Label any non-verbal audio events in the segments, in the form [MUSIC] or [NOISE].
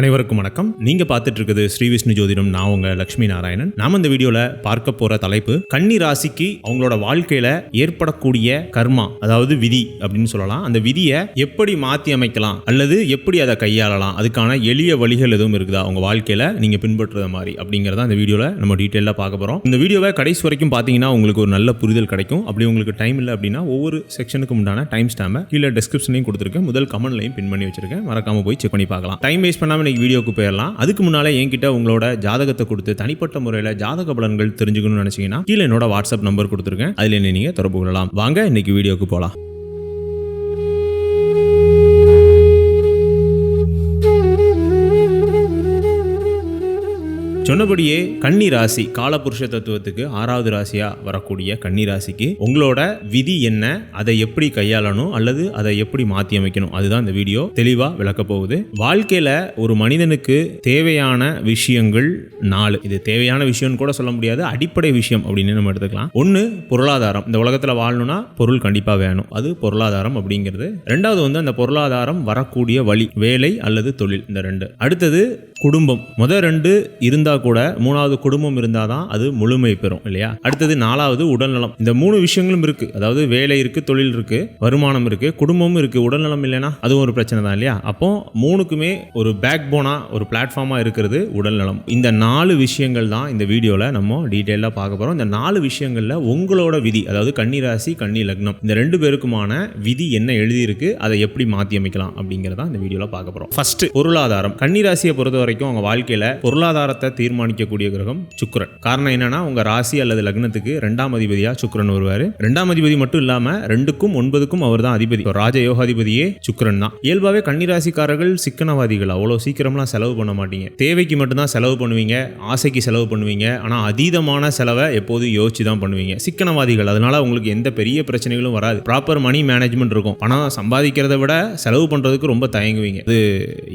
அனைவருக்கும் வணக்கம். நீங்க பார்த்துட்டு இருக்குது ஸ்ரீ விஷ்ணு ஜோதிடம். நான் உங்க லட்சுமி நாராயணன். நாம இந்த வீடியோல பார்க்க போற தலைப்பு கன்னி ராசிக்கு அவங்களோட வாழ்க்கையில ஏற்படக்கூடிய கர்மா அதாவது விதி அப்படின்னு சொல்லலாம். அந்த விதியை எப்படி மாத்தி அமைக்கலாம் அல்லது எப்படி அதை கையாளலாம் அதுக்கான எளிய வழிகள் எதுவும் இருக்குதா உங்க வாழ்க்கையில நீங்க பின்பற்றுற மாதிரி அப்படிங்கறத அந்த வீடியோல நம்ம டீட்டெயிலாக பார்க்க போறோம். இந்த வீடியோவை கடைசி வரைக்கும் பார்த்தீங்கன்னா உங்களுக்கு ஒரு நல்ல புரிதல் கிடைக்கும். அப்படி உங்களுக்கு டைம் இல்லை அப்படின்னா ஒவ்வொரு செக்ஷனுக்கு உண்டான டைம் ஸ்டாம்பை கீழே டிஸ்கிரிப்ஷன்லையும் கொடுத்துருக்கேன். முதல் கமெண்ட்லையும் பின் பண்ணி வச்சிருக்கேன். மறக்காம போய் செக் பண்ணி பார்க்கலாம். டைம் வேஸ்ட் பண்ணாம இன்னைக்கு வீடியோக்கு போயிடலாம். அதுக்கு முன்னாலே என்கிட்ட உங்களோட ஜாதகத்தை கொடுத்து தனிப்பட்ட முறையில் ஜாதக பலன்கள் தெரிஞ்சுக்கணும்னு நினைச்சீங்கன்னா கீழே என்னோட வாட்ஸ்அப் நம்பர் கொடுத்துருக்கேன். அதில் என்ன நீங்க தொடர்பு கொள்ளலாம். வாங்க இன்னைக்கு வீடியோக்கு போகலாம் சொன்னபடியே கன்னி ராசி காலபுருஷ தத்துவத்துக்கு ஆறாவது ராசியா வரக்கூடிய கன்னி ராசிக்கு உங்களோட விதி என்ன? அதை எப்படி கையாளணும்? அல்லது அதை எப்படி மாத்தி அமைக்கணும்? அதுதான் இந்த வீடியோ தெளிவா விளக்க போகுது. வாழ்க்கையில ஒரு மனிதனுக்கு தேவையான விஷயங்கள் நாலு. இது தேவையான விஷயம்னு கூட சொல்ல முடியாது. அடிப்படை விஷயம் அப்படின்னு நம்ம எடுத்துக்கலாம். ஒன்று பொருளாதாரம். இந்த உலகத்தில் வாழணும்னா பொருள் கண்டிப்பாக வேணும். அது பொருளாதாரம் அப்படிங்கிறது. ரெண்டாவது வந்து அந்த பொருளாதாரம் வரக்கூடிய வழி வேலை அல்லது தொழில். இந்த ரெண்டு. அடுத்தது குடும்பம். முத ரெண்டு இருந்தால் இருந்தால் கூட மூணாவது குடும்பம் இருந்தால் தான் அது முழுமை பெறும் இல்லையா? அடுத்தது நாலாவது உடல்நலம் இந்த மூணு விஷயங்களும் இருக்கு. அதாவது வேலை இருக்கு தொழில் இருக்கு வருமானம் இருக்கு குடும்பமும் இருக்கு உடல்நலம் இல்லைன்னா அதுவும் ஒரு பிரச்சனை தான் இல்லையா? அப்போ மூணுக்குமே ஒரு பேக் போனா ஒரு பிளாட்ஃபார்மாக இருக்கிறது உடல்நலம் இந்த நாலு விஷயங்கள் தான் இந்த வீடியோவில் நம்ம டீட்டெயிலாக பார்க்க போகிறோம் இந்த நாலு விஷயங்களில் உங்களோட விதி அதாவது கன்னி ராசி கன்னி லக்னம் இந்த ரெண்டு பேருக்குமான விதி என்ன எழுதியிருக்கு அதை எப்படி மாற்றி அமைக்கலாம் அப்படிங்கிறத இந்த வீடியோவில் பார்க்க போகிறோம் ஃபர்ஸ்ட் பொருளாதாரம். கன்னி ராசியை பொறுத்த வரைக்கும் அவங்க வாழ்க்கையில் பொருளாதாரத்தை தீர்மானிக்கக்கூடிய கிரகம் சுக்கரன். காரணம் என்னன்னா உங்க ராசி அல்லது லக்னத்துக்கு ரெண்டாம் அதிபதியா சுக்கரன் வருவார். ரெண்டாம் அதிபதி மட்டும் இல்லாம ரெண்டுக்கும் ஒன்பதுக்கும் அவர் தான் அதிபதி ராஜ யோகாதிபதியே சுக்கரன் தான். இயல்பாவே கன்னிராசிக்காரர்கள் சிக்கனவாதிகள். அவ்வளோ சீக்கிரம்லாம் செலவு பண்ண மாட்டீங்க. தேவைக்கு மட்டும்தான் செலவு பண்ணுவீங்க. ஆசைக்கு செலவு பண்ணுவீங்க. ஆனா அதீதமான செலவை எப்போதும் யோசிச்சு தான் பண்ணுவீங்க. சிக்கனவாதிகள். அதனால உங்களுக்கு எந்த பெரிய பிரச்சனைகளும் வராது. ப்ராப்பர் மணி மேனேஜ்மெண்ட் இருக்கும். பணம் சம்பாதிக்கிறத விட செலவு பண்றதுக்கு ரொம்ப தயங்குவீங்க. இது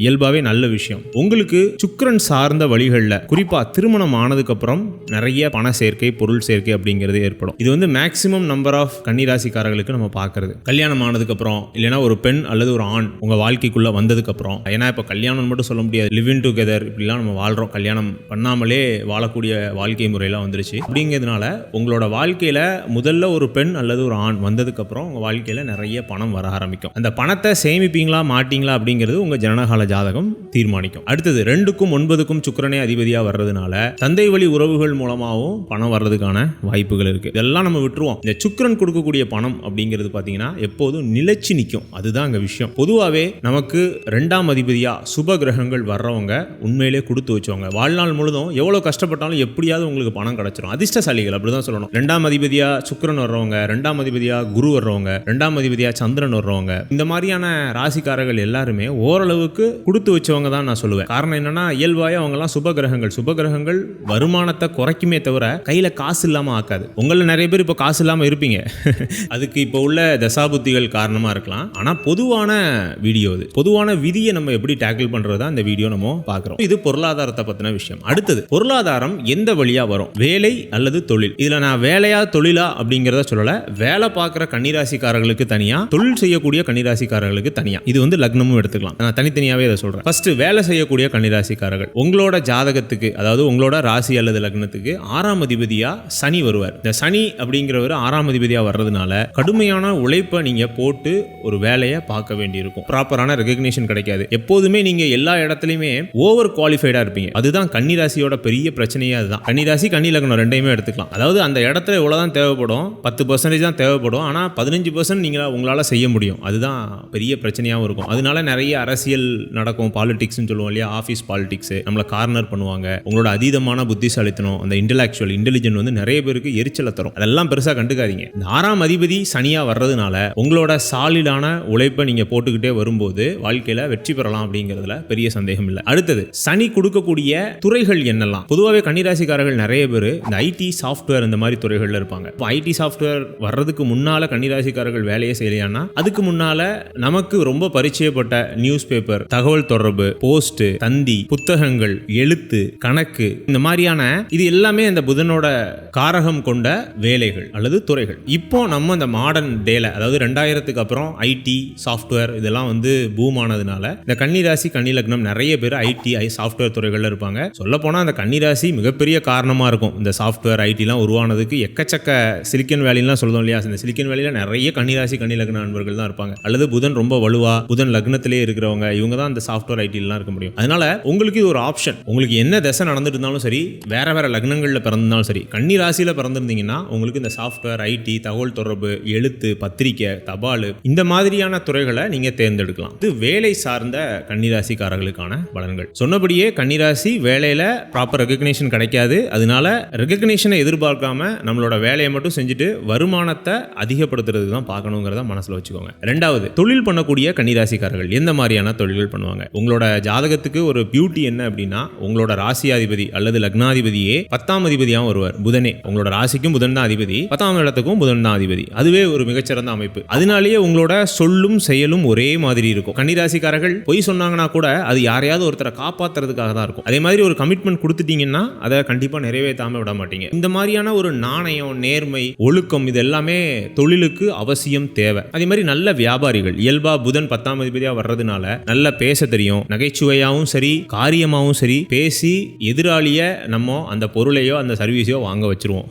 இயல்பாவே நல்ல விஷயம். உங்களுக்கு சுக்கரன் சார்ந்த வழிகளில் குறிப்பாக திருமணம் ஆனதுக்கப்புறம் நிறைய பண சேர்க்கை பொருள் சேர்க்கை அப்படிங்கிறது ஏற்படும். இது வந்து மேக்சிமம் நம்பர் ஆஃப் கன்னிராசிக்காரர்களுக்கு நம்ம பார்க்கறது. கல்யாணம் ஆனதுக்கப்புறம் இல்லைன்னா ஒரு பெண் அல்லது ஒரு ஆண் உங்கள் வாழ்க்கைக்குள்ளே வந்ததுக்கப்புறம் ஏன்னா இப்போ கல்யாணம் மட்டும் சொல்ல முடியாது. லிவ் இன் டுகெதர் இப்படிலாம் நம்ம வாழ்கிறோம் கல்யாணம் பண்ணாமலே வாழக்கூடிய வாழ்க்கை முறையெல்லாம் வந்துருச்சு. அப்படிங்கிறதுனால உங்களோட வாழ்க்கையில் முதல்ல ஒரு பெண் அல்லது ஒரு ஆண் வந்ததுக்கப்புறம் உங்கள் வாழ்க்கையில் நிறைய பணம் வர ஆரம்பிக்கும். அந்த பணத்தை சேமிப்பீங்களா மாட்டீங்களா அப்படிங்கிறது உங்கள் ஜனனகால ஜாதகம் தீர்மானிக்கும். அடுத்தது ரெண்டுக்கும் ஒன்பதுக்கும் சுக்கரனே அதிபதியாக வர்றதுனால தந்தை வழி உறவுகள் மூலமாகவும் பணம் வர்றதுக்கான வாய்ப்புகள் இருக்கு. இதெல்லாம் நம்ம விட்டுருவோம். இந்த சுக்கரன் கொடுக்கக்கூடிய பணம் அப்படிங்கிறது பார்த்தீங்கன்னா எப்போதும் நிலைச்சு நிற்கும் அதுதான் அங்கே விஷயம். பொதுவாகவே நமக்கு ரெண்டாம் அதிபதியா சுப கிரகங்கள் வர்றவங்க உண்மையிலே கொடுத்து வச்சவங்க. வாழ்நாள் முழுதும் எவ்வளோ கஷ்டப்பட்டாலும் எப்படியாவது உங்களுக்கு பணம் கிடைச்சிடும் அதிர்ஷ்டசாலிகள் அப்படிதான் சொல்லணும். ரெண்டாம் அதிபதியா சுக்கரன் வர்றவங்க ரெண்டாம் அதிபதியா குரு வர்றவங்க ரெண்டாம் அதிபதியா சந்திரன் வர்றவங்க இந்த மாதிரியான ராசிக்காரர்கள் எல்லாருமே ஓரளவுக்கு கொடுத்து வச்சவங்க தான் நான் சொல்லுவேன். காரணம் என்னன்னா இயல்பாயே அவங்கெல்லாம் சுப கிரகங்கள் சுப கிரகங்கள் வருமானத்தை குறைக்குமே தவிர கையில் காசு இல்லாமல் ஆக்காது. உங்களில் நிறைய பேர் இப்போ காசு இல்லாமல் இருப்பீங்க. [LAUGHS] அதுக்கு இப்போ உள்ள தசாபுத்திகள் காரணமாக இருக்கலாம். ஆனால் பொதுவான வீடியோ இது. பொதுவான விதியை நம்ம எப்படி டேக்கிள் பண்றதா இந்த வீடியோ நம்ம பார்க்குறோம். இது பொருளாதாரத்தை பற்றின விஷயம். அடுத்தது பொருளாதாரம் எந்த வழியாக வரும்? வேலை அல்லது தொழில்? இதில் நான் வேலையா தொழிலா அப்படிங்கிறத சொல்லலை. வேலை பார்க்குற கன்னிராசிக்காரர்களுக்கு தனியாக தொழில் செய்யக்கூடிய கன்னிராசிக்காரர்களுக்கு தனியாக இது வந்து லக்னமும் எடுத்துக்கலாம். நான் தனித்தனியாகவே இதை சொல்கிறேன் ஃபஸ்ட்டு வேலை செய்யக்கூடிய கன்னிராசிக்காரர்கள். உங்களோட ஜாதகத்துக்கு அதாவது உங்களோட ராசி அல்லது லக்னத்துக்கு ஆறாம் அதிபதியா சனி வருவார். இந்த சனி அப்படிங்கிறவர் ஆறாம் அதிபதியா வர்றதுனால கடுமையான உழைப்பை நீங்க போட்டு ஒரு வேலையை பார்க்க வேண்டியிருக்கும். ப்ராப்பரான ரெகக்னேஷன் கிடைக்காது. எப்போதுமே நீங்க எல்லா இடத்துலையுமே ஓவர் குவாலிஃபைடா இருப்பீங்க. அதுதான் கன்னி ராசியோட பெரிய பிரச்சனையே அதுதான். கன்னிராசி கன்னி லக்னம் ரெண்டையுமே எடுத்துக்கலாம். அதாவது அந்த இடத்துல இவ்வளவுதான் தேவைப்படும். பத்து பர்சன்டேஜ் தான் தேவைப்படும். ஆனா பதினஞ்சு பர்சன்ட் நீங்க உங்களால செய்ய முடியும். அதுதான் பெரிய பிரச்சனையாகவும் இருக்கும். அதனால நிறைய அரசியல் நடக்கும். பாலிடிக்ஸ்னு சொல்லுவோம் இல்லையா? ஆஃபீஸ் பாலிடிக்ஸ் நம்மளை கார்னர் பண்ணுவாங்க. உங்களோட அதீதமான புத்திசாலித்தனம் அந்த இன்டெலெக்சுவல் இன்டெலிஜென்ட் வந்து நிறைய பேருக்கு எரிச்சலை தரும். அதெல்லாம் பெருசாக கண்டுக்காதீங்க. இந்த ஆறாம் அதிபதி சனியாக வர்றதுனால உங்களோட சாலிடான உழைப்பை நீங்கள் போட்டுக்கிட்டே வரும்போது வாழ்க்கையில் வெற்றி பெறலாம் அப்படிங்கிறதுல பெரிய சந்தேகம் இல்லை. அடுத்தது சனி கொடுக்கக்கூடிய துறைகள் என்னெல்லாம்? பொதுவாகவே கன்னிராசிக்காரர்கள் நிறைய பேர் இந்த ஐடி சாஃப்ட்வேர் இந்த மாதிரி துறைகளில் இருப்பாங்க. இப்போ ஐடி சாஃப்ட்வேர் வர்றதுக்கு முன்னால் கன்னிராசிக்காரர்கள் வேலையை செய்யலையானா அதுக்கு முன்னால் நமக்கு ரொம்ப பரிச்சயப்பட்ட நியூஸ் பேப்பர் தகவல் தொடர்பு போஸ்ட் தந்தி புத்தகங்கள் எழுத்து கணக்கு இந்த மாதிரியான இது எல்லாமே அந்த புதனோட காரகம் கொண்ட வேலைகள் அல்லது துறைகள். இப்போ நம்ம இந்த மாடர்ன் டேல அதாவது ரெண்டாயிரத்துக்கு அப்புறம் ஐடி சாஃப்ட்வேர் இதெல்லாம் வந்து பூம் ஆனதுனால இந்த கன்னிராசி கன்னி லக்னம் நிறைய பேர் ஐடி ஐ சாஃப்ட்வேர் துறைகள்ல இருப்பாங்க. சொல்ல போனா அந்த கன்னிராசி மிகப்பெரிய காரணமா இருக்கும். இந்த சாஃப்ட்வேர் ஐடிலாம் உருவானதுக்கு எக்கச்சக்க சிலிக்கன் வேலிலாம் சொல்லுவோம் இல்லையா? இந்த சிலிக்கன் வேலியில நிறைய கன்னிராசி கன்னி லக்ன நண்பர்கள் தான் இருப்பாங்க. அல்லது புதன் ரொம்ப வலுவா புதன் லக்னத்திலே இருக்கிறவங்க இவங்க தான் அந்த சாஃப்ட்வேர் ஐடிலாம் இருக்க முடியும். அதனால உங்களுக்கு இது ஒரு ஆப்ஷன் உங்களுக்கு என்ன தசை நடந்துட்டு இருந்தாலும் சரி வேறு வேறு லக்னங்களில் பிறந்திருந்தாலும் சரி கன்னி ராசியில் பிறந்திருந்தீங்கன்னா உங்களுக்கு இந்த சாஃப்ட்வேர் ஐடி தகவல் தொடர்பு எழுத்து பத்திரிக்கை தபால் இந்த மாதிரியான துறைகளை நீங்கள் தேர்ந்தெடுக்கலாம். இது வேலை சார்ந்த கன்னிராசிக்காரர்களுக்கான பலன்கள். சொன்னபடியே கன்னிராசி வேலையில் ப்ராப்பர் ரெகக்னேஷன் கிடைக்காது. அதனால ரெகக்னேஷனை எதிர்பார்க்காம நம்மளோட வேலையை மட்டும் செஞ்சுட்டு வருமானத்தை அதிகப்படுத்துறதுக்கு தான் பார்க்கணுங்கிறத மனசில் வச்சுக்கோங்க. ரெண்டாவது தொழில் பண்ணக்கூடிய கன்னிராசிக்காரர்கள் எந்த மாதிரியான தொழில்கள் பண்ணுவாங்க? உங்களோட ஜாதகத்துக்கு ஒரு பியூட்டி என்ன அப்படின்னா உங்களோட ராசி ராசியாதிபதி அல்லது லக்னாதிபதியே பத்தாம் அதிபதியாகவும் வருவார். புதனே உங்களோட ராசிக்கும் புதன் தான் அதிபதி. பத்தாம் இடத்துக்கும் புதன் தான் அதிபதி. அதுவே ஒரு மிகச்சிறந்த அமைப்பு. அதனாலேயே உங்களோட சொல்லும் செயலும் ஒரே மாதிரி இருக்கும். கன்னிராசிக்காரர்கள் பொய் சொன்னாங்கன்னா கூட அது யாரையாவது ஒருத்தரை காப்பாத்துறதுக்காக தான் இருக்கும். அதே மாதிரி ஒரு கமிட்மெண்ட் கொடுத்துட்டீங்கன்னா அதை கண்டிப்பா நிறைவேற்றாம விட மாட்டீங்க. இந்த மாதிரியான ஒரு நாணயம் நேர்மை ஒழுக்கம் இது எல்லாமே தொழிலுக்கு அவசியம் தேவை. அதே மாதிரி நல்ல வியாபாரிகள். இயல்பா புதன் பத்தாம் அதிபதியா வர்றதுனால நல்லா பேச தெரியும். நகைச்சுவையாகவும் சரி காரியமாகவும் சரி பேசி எதிராளியை நம்ம அந்த பொருளையோ அந்த சர்வீஸையோ வாங்க வச்சிருவோம்.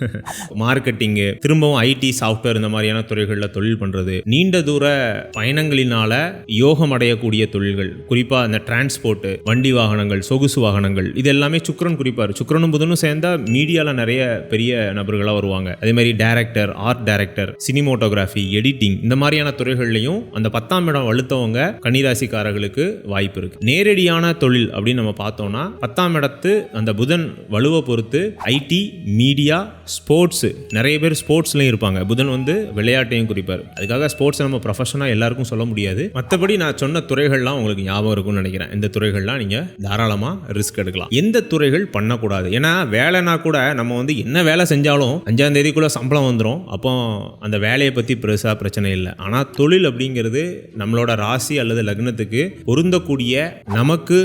மார்க்கெட்டிங்கு திரும்பவும் ஐடி சாஃப்ட்வேர் இந்த மாதிரியான துறைகளில் தொழில் பண்ணுறது நீண்ட தூர பயணங்களினால யோகம் அடையக்கூடிய தொழில்கள் குறிப்பாக அந்த டிரான்ஸ்போர்ட் வண்டி வாகனங்கள் சொகுசு வாகனங்கள் இது எல்லாமே சுக்ரன் குறிப்பார். சுக்ரனும் புதனும் சேர்ந்தா மீடியாவில் நிறைய பெரிய நபர்களாக வருவாங்க. அதே மாதிரி director art director cinematography editing இந்த மாதிரியான துறைகள்லையும் அந்த பத்தாம் இடம் வலுத்தவங்க கன்னிராசிக்காரர்களுக்கு வாய்ப்பு இருக்கு. நேரடியான தொழில் அப்படின்னு நம்ம பார்த்தோம்னா பத்தாம் இடத்து அந்த புதன் வலுவை பொறுத்து ஐடி மீடியா ஸ்போர்ட்ஸு. நிறைய பேர் ஸ்போர்ட்ஸ்லையும் இருப்பாங்க. புதன் வந்து விளையாட்டையும் குறிப்பார். அதுக்காக ஸ்போர்ட்ஸை நம்ம ப்ரொஃபஷனாக எல்லாருக்கும் சொல்ல முடியாது. மற்றபடி நான் சொன்ன துறைகள்லாம் உங்களுக்கு ஞாபகம் இருக்கும்னு நினைக்கிறேன். இந்த துறைகள்லாம் நீங்கள் தாராளமாக ரிஸ்க் எடுக்கலாம். எந்த துறைகள் பண்ணக்கூடாது. ஏன்னா வேலைனா கூட நம்ம வந்து என்ன வேலை செஞ்சாலும் அஞ்சாம் தேதிக்குள்ளே சம்பளம் வந்துடும் அப்போ அந்த வேலையை பற்றி பெருசாக பிரச்சனை இல்லை. ஆனால் தொழில் அப்படிங்கிறது நம்மளோட ராசி அல்லது லக்னத்துக்கு பொருந்தக்கூடிய நமக்கு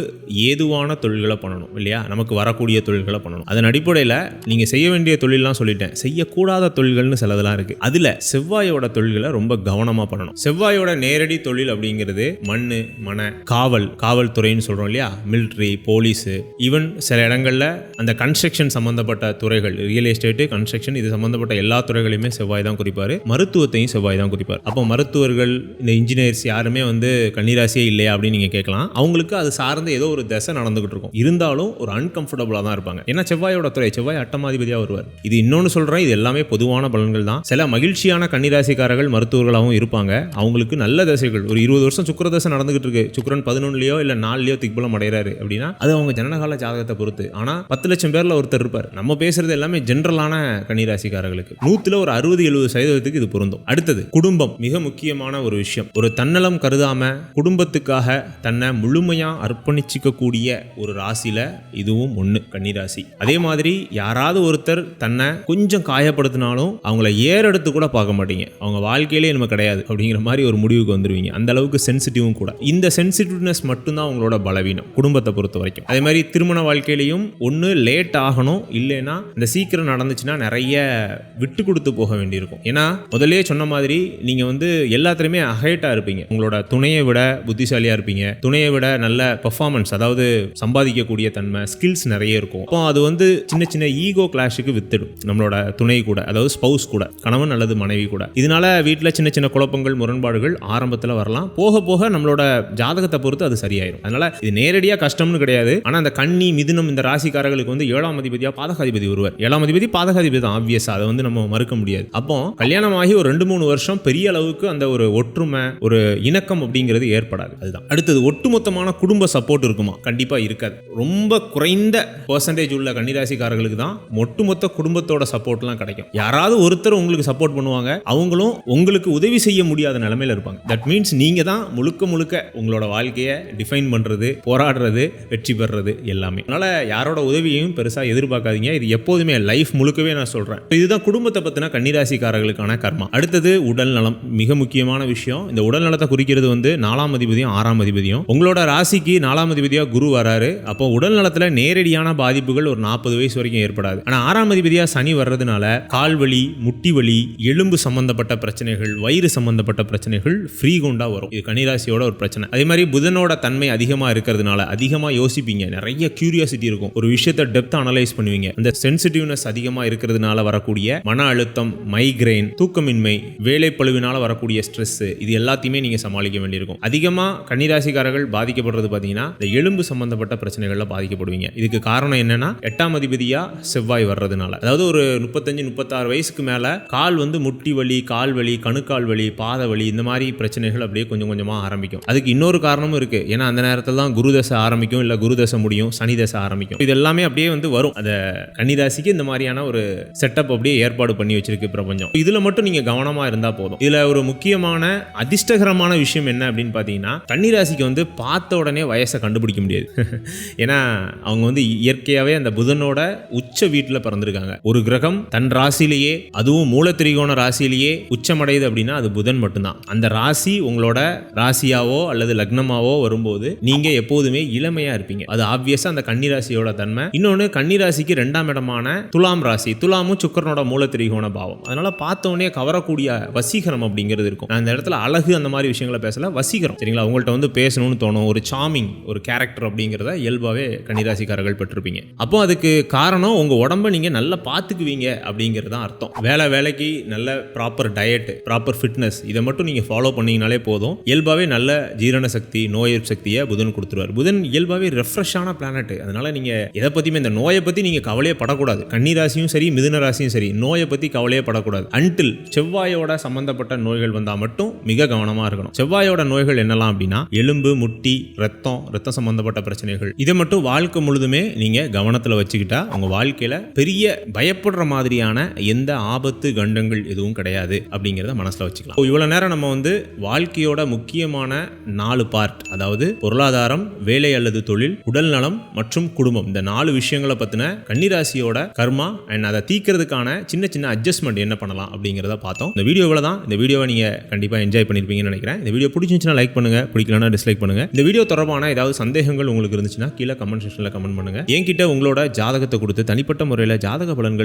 ஏதுவான தொழில்களை பண்ணணும் இல்லையா? நமக்கு வரக்கூடிய தொழில்களை பண்ணணும். அதன் அடிப்படையில் நீங்கள் செய்ய வேண்டிய தான் சொல்லிட்டேன். செய்யக்கூடாத தொழில்கள்னு சிலதெல்லாம் இருக்குது அதில் செவ்வாயோட தொழில்களை ரொம்ப கவனமாக பண்ணணும். செவ்வாயோட நேரடி தொழில் அப்படிங்கிறது மண் மன காவல் காவல்துறைன்னு சொல்கிறோம் இல்லையா? மிலிட்ரி போலீஸு ஈவன் சில இடங்களில் அந்த கன்ஸ்ட்ரக்ஷன் சம்மந்தப்பட்ட துறைகள் ரியல் எஸ்டேட்டு கன்ஸ்ட்ரக்ஷன் இது சம்மந்தப்பட்ட எல்லா துறைகளையுமே செவ்வாய் தான் குறிப்பார். மருத்துவத்தையும் செவ்வாய் தான் குறிப்பார். அப்போ மருத்துவர்கள் இந்த இன்ஜினியர்ஸ் யாருமே வந்து கன்னிராசியே இல்லையா அப்படின்னு நீங்கள் கேட்கலாம். அவங்களுக்கு அது சார்ந்த ஏதோ ஒரு தசை நடந்துகிட்டு இருக்கும். இருந்தாலும் ஒரு அன்கம்ஃபர்டபுளாக தான் இருப்பாங்க. ஏன்னா செவ்வாயோட துறை செவ்வாய் அட்டமாதிபதியாக வருவார். இது இன்னொன்று சொல்கிறேன் இது எல்லாமே பொதுவான பலன்கள் தான். சில மகிழ்ச்சியான கன்னிராசிக்காரர்கள் மருத்துவர்களாகவும் இருப்பாங்க. அவங்களுக்கு நல்ல தசைகள். ஒரு இருபது வருஷம் சுக்கர தசை நடந்துகிட்டு இருக்கு. சுக்கிரன் பதினொன்றுலையோ இல்லை நாலுலையோ திக்பலம் அடைகிறாரு அப்படின்னா அது அவங்க ஜனனகால ஜாதகத்தை பொறுத்து. ஆனால் பத்து லட்சம் பேரில் ஒருத்தர் இருப்பார். நம்ம பேசுறது எல்லாமே ஜென்ரலான கன்னிராசிக்காரர்களுக்கு. நூற்றுல ஒரு அறுபது எழுபது சதவீதத்துக்கு இது பொருந்தும். அடுத்தது குடும்பம். மிக முக்கியமான ஒரு விஷயம். ஒரு தன்னலம் கருதாம குடும்பத்துக்காக தன்னை முழுமையாக அர்ப்பணிச்சிக்கக்கூடிய ஒரு ராசியில இதுவும் ஒன்று கன்னிராசி. அதே மாதிரி யாராவது ஒருத்தர் தன்னை கொஞ்சம் காயப்படுத்தினாலும் அவங்கள ஏறெடுத்து கூட பார்க்க மாட்டீங்க. அவங்க வாழ்க்கையிலே நம்ம கிடையாது அப்படிங்கிற மாதிரி ஒரு முடிவுக்கு வந்துருவீங்க. அந்த அளவுக்கு சென்சிட்டிவும் கூட. இந்த சென்சிட்டிவ்னஸ் மட்டும்தான் அவங்களோட பலவீனம் குடும்பத்தை பொறுத்த வரைக்கும். அதே மாதிரி திருமண வாழ்க்கையிலையும் ஒன்று லேட் ஆகணும் இல்லைன்னா இந்த சீக்கிரம் நடந்துச்சுன்னா நிறைய விட்டு கொடுத்து போக வேண்டியிருக்கும். ஏன்னா முதலே சொன்ன மாதிரி நீங்கள் வந்து எல்லாத்துலேயுமே அகைட்டாக இருப்பீங்க. உங்களோட துணையை விட புத்திசாலியாக இருப்பீங்க. துணையை விட நல்ல பர்ஃபார்மன்ஸ் அதாவது சம்பாதிக்கக்கூடிய தன்மை ஸ்கில்ஸ் நிறைய இருக்கும். அப்போ அது வந்து சின்ன சின்ன ஈகோ கிளாஷுக்கு வித்துடும். நம்மளோட துணை கூட அதாவது ஸ்பௌஸ் கூட கணவன் அல்லது மனைவி கூட. இதனால வீட்டில் சின்ன சின்ன குழப்பங்கள் முரண்பாடுகள் ஆரம்பத்தில் வரலாம். போக போக நம்மளோட ஜாதகத்தை பொறுத்து அது சரியாயிரும். அதனால இது நேரடியாக கஷ்டம்னு கிடையாது. ஆனால் அந்த கண்ணி மிதுனம் இந்த ராசிக்காரர்களுக்கு வந்து ஏழாம் அதிபதியாக பாதகாதிபதி வருவார் ஏழாம் அதிபதி பாதகாதிபதி தான் ஆப்வியஸ் அதை வந்து நம்ம மறுக்க முடியாது. அப்போ கல்யாணம் ஆகி ஒரு ரெண்டு மூணு வருஷம் பெரிய அளவுக்கு அந்த ஒரு ஒற்றுமை ஒரு இணக்கம் அப்படிங்கிறது ஏற்படாது. அதுதான். அடுத்தது ஒட்டுமொத்தமான குடும்ப சப்போர்ட் இருக்குமா? கண்டிப்பாக இருக்காது. ரொம்ப குறைந்த பர்சன்டேஜ் உள்ள கன்னிராசிக்காரர்களுக்கு தான் ஒட்டுமொத்த குடும்பத்தோட சப்போர்ட்லாம் கிடைக்கும். யாராவது ஒருத்தர் உங்களுக்கு சப்போர்ட் பண்ணுவாங்க அவங்களும் உங்களுக்கு உதவி செய்ய முடியாத நிலைமையில இருப்பாங்க. தட் மீன்ஸ் நீங்க தான் முழுக்க முழுக்க உங்களோட வாழ்க்கையை டிஃபைன் பண்றது போராடுறது வெற்றி பெறுறது எல்லாமே. அதனால யாரோட உதவியையும் பெருசா எதிர்பார்க்காதீங்க. இது எப்போதுமே லைஃப் முழுக்கவே நான் சொல்றேன். இதுதான் குடும்பத்தை பத்தின கன்னிராசிக்காரர்களுக்கான கர்மா. அடுத்தது உடல் நலம். மிக முக்கியமான விஷயம். இந்த உடல் நலத்தை குறிக்கிறது வந்து நாலாம் அதிபதியும் ஆறாம் அதிபதியும். உங்களோட ராசிக்கு நாலாம் அதிபதியா குரு வராரு. அப்போ உடல் நலத்துல நேரடியான பாதிப்புகள் ஒரு நாற்பது வயசு வரைக்கும் ஏற்படாது. ஆனா ஆறாம் அதிபதியா சனி வர்றதுனால கால் வலி முட்டி வலி எலும்பு சம்பந்தப்பட்ட பிரச்சனைகள் வயிறு சம்பந்தப்பட்ட பிரச்சனைகள் ஃப்ரீகுண்டா வரும். இது கனிராசியோட ஒரு பிரச்சனை. அதே மாதிரி புதனோட தன்மை அதிகமா இருக்கிறதுனால அதிகமா யோசிப்பீங்க. நிறைய கியூரியாசிட்டி இருக்கும். ஒரு விஷயத்தை டெப்த் அனலைஸ் பண்ணுவீங்க. அந்த சென்சிட்டிவ்னஸ் அதிகமா இருக்கிறதுனால வரக்கூடிய மன அழுத்தம் மைக்ரைன் தூக்கமின்மை வேலைப்பழுவினால வரக்கூடிய ஸ்ட்ரெஸ் இது எல்லாத்தையுமே நீங்க சமாளிக்க வேண்டியிருக்கும். அதிகமா கன்னிராசிக்காரர்கள் பாதிக்கப்படுறது பாத்தீங்கன்னா இந்த எலும்பு சம்பந்தப்பட்ட பிரச்சனைகள்ல பாதிக்கப்படுவீங்க. இதுக்கு காரணம் என்னன்னா எட்டாம் அதிபதியா செவ்வாய் வர்றதுனால. அதாவது ஒரு முப்பத்தஞ்சு முப்பத்தாறு வயசுக்கு மேலே கால் வந்து முட்டி வலி கால் வலி கணுக்கால் வலி பாத வலி இந்த மாதிரி பிரச்சனைகள் அப்படியே கொஞ்சம் கொஞ்சமாக ஆரம்பிக்கும். அதுக்கு இன்னொரு காரணமும் இருக்கு. ஏன்னா அந்த நேரத்தில் தான் குரு தசை ஆரம்பிக்கும் இல்லை குரு தசை முடியும் சனி தசை ஆரம்பிக்கும். இது எல்லாமே அப்படியே வந்து வரும். அந்த கன்னிராசிக்கு இந்த மாதிரியான ஒரு செட்டப் அப்படியே ஏற்பாடு பண்ணி வச்சிருக்கு பிரபஞ்சம். இதில் மட்டும் நீங்கள் கவனமாக இருந்தால் போதும். இதில் ஒரு முக்கியமான அதிர்ஷ்டகரமான விஷயம் என்ன அப்படின்னு பார்த்தீங்கன்னா கன்னிராசிக்கு வந்து பார்த்த உடனே வயசை கண்டுபிடிக்க முடியாது. [LAUGHS] ஏன்னா அவங்க வந்து இயற்கையாகவே அந்த புதனோட உச்ச வீட்டில் பிறந்திருக்காங்க. ஒரு ஒரு கிரகம் தன் ராசியிலேயே அதுவும் மூலத்திரிகோண ராசியிலேயே உச்சமடையுது அப்படின்னா அது புதன் மட்டும்தான். அந்த ராசி உங்களோட ராசியாவோ அல்லது லக்னமாவோ வரும்போது நீங்க எப்போதுமே இளமையா இருப்பீங்க. அது ஆப்வியஸா அந்த கன்னிராசியோட தன்மை. இன்னொன்று கன்னிராசிக்கு ரெண்டாம் இடமான துலாம் ராசி. துலாமும் சுக்கரனோட மூலத்திரிகோண பாவம். அதனால பார்த்தோன்னே கவரக்கூடிய வசீகரம் அப்படிங்கிறது இருக்கும். நான் இந்த இடத்துல அழகு அந்த மாதிரி விஷயங்களை பேசல வசீகரம். சரிங்களா? உங்கள்கிட்ட வந்து பேசணும்னு தோணும். ஒரு சாமிங் ஒரு கேரக்டர் அப்படிங்கிறத இயல்பாகவே கன்னிராசிக்காரர்கள் பெற்றிருப்பீங்க. அப்போ அதுக்கு காரணம் உங்கள் உடம்ப நீங்கள் நல்லா பார்த்து பார்த்துக்குவீங்க அப்படிங்கிறது தான் அர்த்தம். வேலை வேலைக்கு நல்ல ப்ராப்பர் டயட் ப்ராப்பர் ஃபிட்னஸ் இதை மட்டும் நீங்கள் ஃபாலோ பண்ணீங்கனாலே போதும். இயல்பாகவே நல்ல ஜீரண சக்தி நோய் எதிர்ப்பு சக்தியை புதன் கொடுத்துருவார். புதன் இயல்பாகவே ரெஃப்ரெஷ்ஷான பிளானட் அதனால் நீங்கள் எதை பற்றியுமே இந்த நோயை பற்றி நீங்கள் கவலையே படக்கூடாது. கன்னிராசியும் சரி மிதுன ராசியும் சரி நோயை பற்றி கவலையே படக்கூடாது. அன்டில் செவ்வாயோட சம்பந்தப்பட்ட நோய்கள் வந்தால் மட்டும் மிக கவனமாக இருக்கணும். செவ்வாயோட நோய்கள் என்னலாம் அப்படின்னா எலும்பு முட்டி ரத்தம் ரத்தம் சம்பந்தப்பட்ட பிரச்சனைகள். இதை மட்டும் வாழ்க்கை முழுதுமே நீங்கள் கவனத்தில் வச்சுக்கிட்டா உங்கள் வாழ்க்கையில் பெரிய பய பயப்படுற மாதிரியான எந்த ஆபத்து கண்டங்கள் எதுவும் கிடையாது அப்படிங்கிறத மனசுல வச்சுக்கலாம். இவ்வளோ இவ்வளவு நேரம் நம்ம வந்து வாழ்க்கையோட முக்கியமான நாலு பார்ட் அதாவது பொருளாதாரம் வேலை அல்லது தொழில் உடல் நலம் மற்றும் குடும்பம் இந்த நாலு விஷயங்களை பத்தின கன்னிராசியோட கர்மா அண்ட் அதை தீக்கிறதுக்கான சின்ன சின்ன அட்ஜஸ்ட்மெண்ட் என்ன பண்ணலாம் அப்படிங்கிறத பார்த்தோம். இந்த வீடியோ தான் இந்த வீடியோவை நீங்க கண்டிப்பா என்ஜாய் பண்ணிருப்பீங்கன்னு நினைக்கிறேன். இந்த வீடியோ பிடிச்சிருந்துச்சுன்னா லைக் பண்ணுங்க பிடிக்கலன்னா டிஸ்லைக் பண்ணுங்க. இந்த வீடியோ தொடர்பான ஏதாவது சந்தேகங்கள் உங்களுக்கு இருந்துச்சுன்னா கீழே கமெண்ட் செக்ஷனில் கமெண்ட் பண்ணுங்க. என்கிட்ட உங்களோட ஜாதகத்தை கொடுத்து தனிப்பட்ட முறையில் ஜாதக பலன்கள்